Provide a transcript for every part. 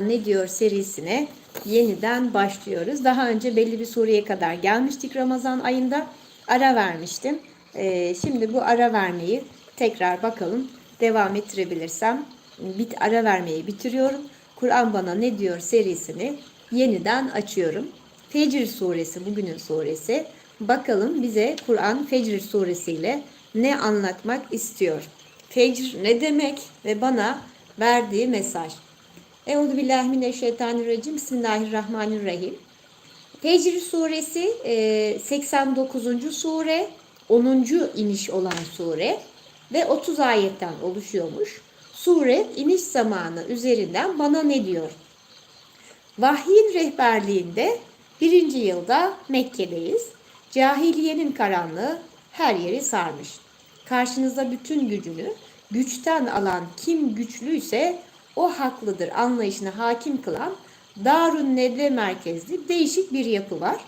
Ne diyor serisine yeniden başlıyoruz. Daha önce belli bir soruya kadar gelmiştik Ramazan ayında. Ara vermiştim. Ee, şimdi bu ara vermeyi tekrar bakalım devam ettirebilirsem. Bit ara vermeyi bitiriyorum. Kur'an bana ne diyor serisini yeniden açıyorum. Fecr suresi bugünün suresi. Bakalım bize Kur'an Fecr suresiyle ne anlatmak istiyor? Fecr ne demek ve bana verdiği mesaj. Euzu billahi mineşşeytanirracim. Bismillahirrahmanirrahim. Fecr suresi e, 89. sure, 10. iniş olan sure ve 30 ayetten oluşuyormuş. Sure iniş zamanı üzerinden bana ne diyor? Vahyin rehberliğinde birinci yılda Mekke'deyiz. Cahiliyenin karanlığı her yeri sarmış. Karşınıza bütün gücünü güçten alan kim güçlüyse o haklıdır anlayışına hakim kılan Darun Nedve merkezli değişik bir yapı var.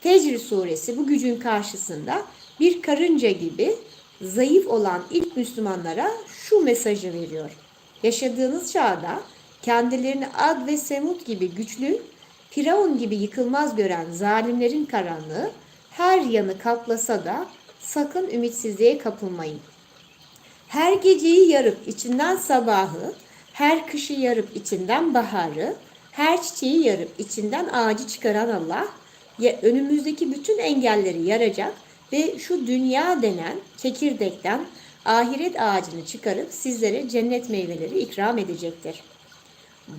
Fecr suresi bu gücün karşısında bir karınca gibi zayıf olan ilk Müslümanlara şu mesajı veriyor. Yaşadığınız çağda kendilerini Ad ve Semud gibi güçlü, Firavun gibi yıkılmaz gören zalimlerin karanlığı her yanı kaplasa da sakın ümitsizliğe kapılmayın. Her geceyi yarıp içinden sabahı, her kışı yarıp içinden baharı, her çiçeği yarıp içinden ağacı çıkaran Allah, ya önümüzdeki bütün engelleri yaracak ve şu dünya denen çekirdekten ahiret ağacını çıkarıp sizlere cennet meyveleri ikram edecektir.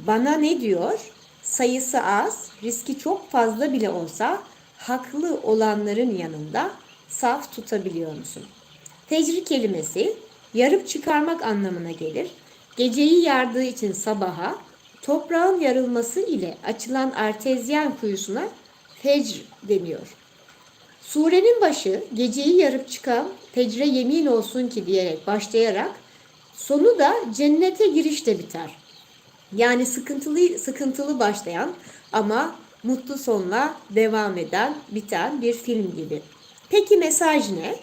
Bana ne diyor? Sayısı az, riski çok fazla bile olsa haklı olanların yanında saf tutabiliyor musun? Tecri kelimesi yarıp çıkarmak anlamına gelir. Geceyi yardığı için sabaha, toprağın yarılması ile açılan artezyen kuyusuna fecr deniyor. Surenin başı geceyi yarıp çıkan fecre yemin olsun ki diyerek başlayarak sonu da cennete girişte biter. Yani sıkıntılı sıkıntılı başlayan ama mutlu sonla devam eden, biten bir film gibi. Peki mesaj ne?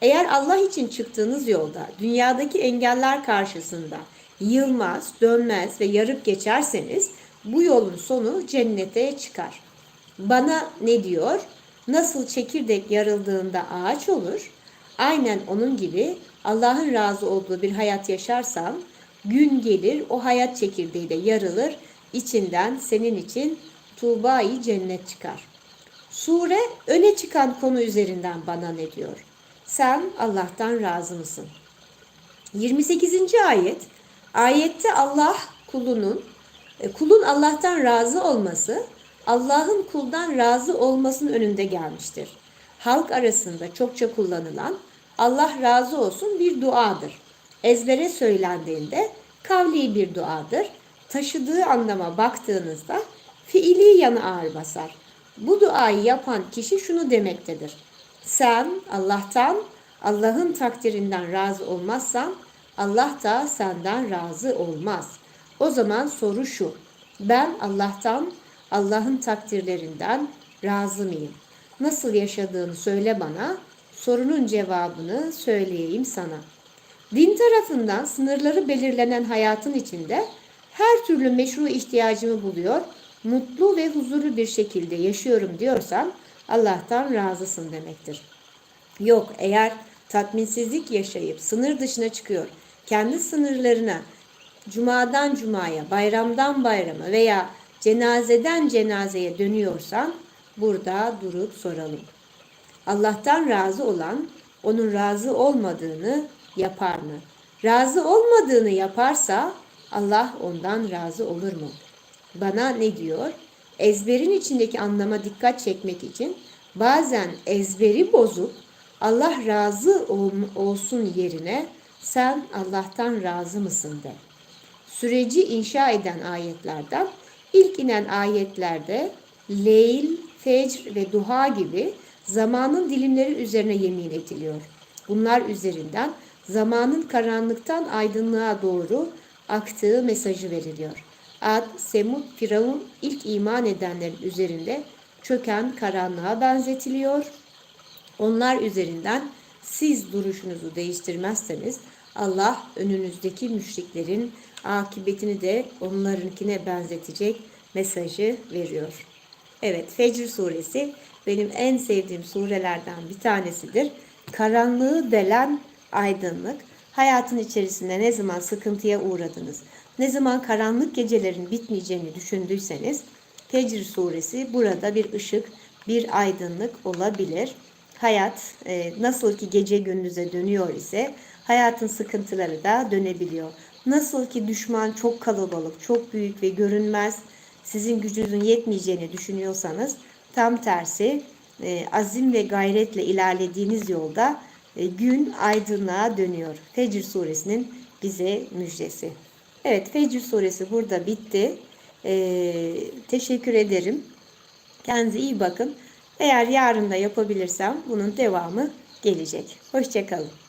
Eğer Allah için çıktığınız yolda dünyadaki engeller karşısında yılmaz, dönmez ve yarıp geçerseniz bu yolun sonu cennete çıkar. Bana ne diyor? Nasıl çekirdek yarıldığında ağaç olur, aynen onun gibi Allah'ın razı olduğu bir hayat yaşarsan gün gelir o hayat çekirdeği de yarılır, içinden senin için tuğbayı cennet çıkar. Sure öne çıkan konu üzerinden bana ne diyor? Sen Allah'tan razı mısın? 28. ayet Ayette Allah kulunun e, kulun Allah'tan razı olması Allah'ın kuldan razı olmasının önünde gelmiştir. Halk arasında çokça kullanılan Allah razı olsun bir duadır. Ezbere söylendiğinde kavli bir duadır. Taşıdığı anlama baktığınızda fiili yanı ağır basar. Bu duayı yapan kişi şunu demektedir. Sen Allah'tan, Allah'ın takdirinden razı olmazsan Allah da senden razı olmaz. O zaman soru şu. Ben Allah'tan, Allah'ın takdirlerinden razı mıyım? Nasıl yaşadığını söyle bana, sorunun cevabını söyleyeyim sana. Din tarafından sınırları belirlenen hayatın içinde her türlü meşru ihtiyacımı buluyor, mutlu ve huzurlu bir şekilde yaşıyorum diyorsan Allah'tan razısın demektir. Yok eğer tatminsizlik yaşayıp sınır dışına çıkıyor, kendi sınırlarına cumadan cumaya, bayramdan bayrama veya cenazeden cenazeye dönüyorsan burada durup soralım. Allah'tan razı olan onun razı olmadığını yapar mı? Razı olmadığını yaparsa Allah ondan razı olur mu? Bana ne diyor? Ezberin içindeki anlama dikkat çekmek için bazen ezberi bozup Allah razı olsun yerine sen Allah'tan razı mısın de. Süreci inşa eden ayetlerden ilk inen ayetlerde Leyl, Fecr ve Duha gibi zamanın dilimleri üzerine yemin ediliyor. Bunlar üzerinden zamanın karanlıktan aydınlığa doğru aktığı mesajı veriliyor. Ad, Semud, Firavun ilk iman edenlerin üzerinde çöken karanlığa benzetiliyor. Onlar üzerinden siz duruşunuzu değiştirmezseniz Allah önünüzdeki müşriklerin akıbetini de onlarınkine benzetecek mesajı veriyor. Evet Fecr suresi benim en sevdiğim surelerden bir tanesidir. Karanlığı delen aydınlık. Hayatın içerisinde ne zaman sıkıntıya uğradınız, ne zaman karanlık gecelerin bitmeyeceğini düşündüyseniz Fecr suresi burada bir ışık, bir aydınlık olabilir. Hayat e, nasıl ki gece gündüze dönüyor ise hayatın sıkıntıları da dönebiliyor. Nasıl ki düşman çok kalabalık, çok büyük ve görünmez, sizin gücünüzün yetmeyeceğini düşünüyorsanız tam tersi e, azim ve gayretle ilerlediğiniz yolda e, gün aydınlığa dönüyor. Fecr suresinin bize müjdesi. Evet Fecr suresi burada bitti. E, teşekkür ederim. Kendinize iyi bakın. Eğer yarın da yapabilirsem bunun devamı gelecek. Hoşçakalın.